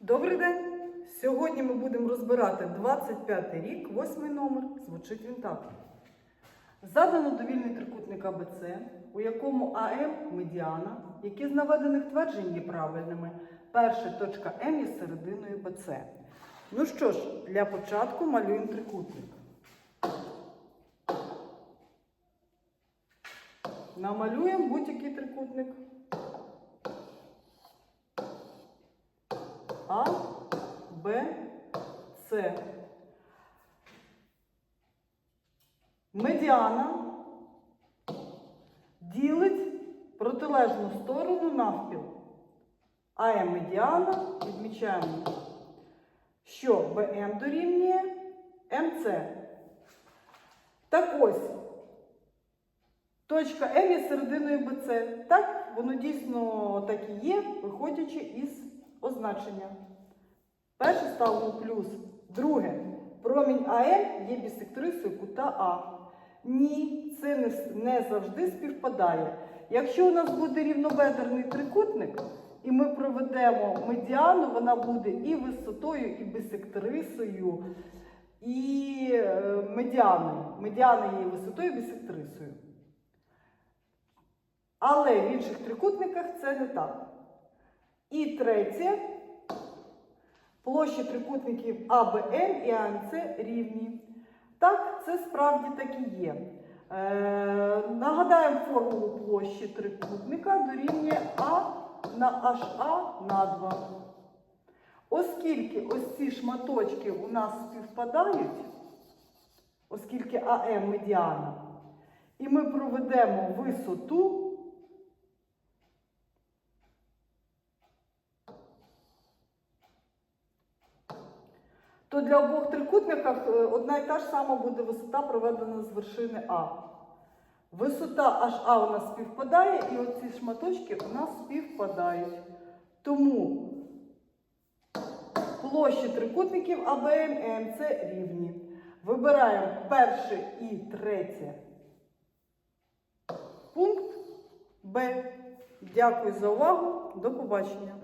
Добрий день! Сьогодні ми будемо розбирати 25 рік, восьмий номер. Звучить він так. Задано довільний трикутник АБЦ, у якому АМ медіана, які з наведених тверджень є правильними. Перша точка М є серединою БЦ. Ну що ж, для початку малюємо трикутник. Намалюємо будь-який трикутник. А, Б, С. Медіана ділить протилежну сторону навпіл. АМ медіана відмічаємо, що БМ дорівнює МЦ. Так ось, точка М є серединою БЦ. Так, воно дійсно так і є, виходячи із означення. Перше ставимо плюс. Друге. Промінь АМ є бісектрисою кута А. Ні, це не, не завжди співпадає. Якщо у нас буде рівнобедерний трикутник, і ми проведемо медіану, вона буде і висотою, і бісектрисою, і е, медіаною. Медіана є висотою, і бісектрисою. Але в інших трикутниках це не так. І третє. Площі трикутників АБМ і АМЦ рівні. Так, це справді так і є. Е, нагадаємо формулу площі трикутника дорівнює А на HA на 2. Оскільки ось ці шматочки у нас співпадають, оскільки АМ медіана, і ми проведемо висоту, то для обох трикутниках е, одна і та ж сама буде висота проведена з вершини А. Висота HA у нас співпадає, і оці шматочки у нас співпадають. Тому площі трикутників АБМ МЦ рівні. Вибираємо перше і третє пункт Б. Дякую за увагу. До побачення.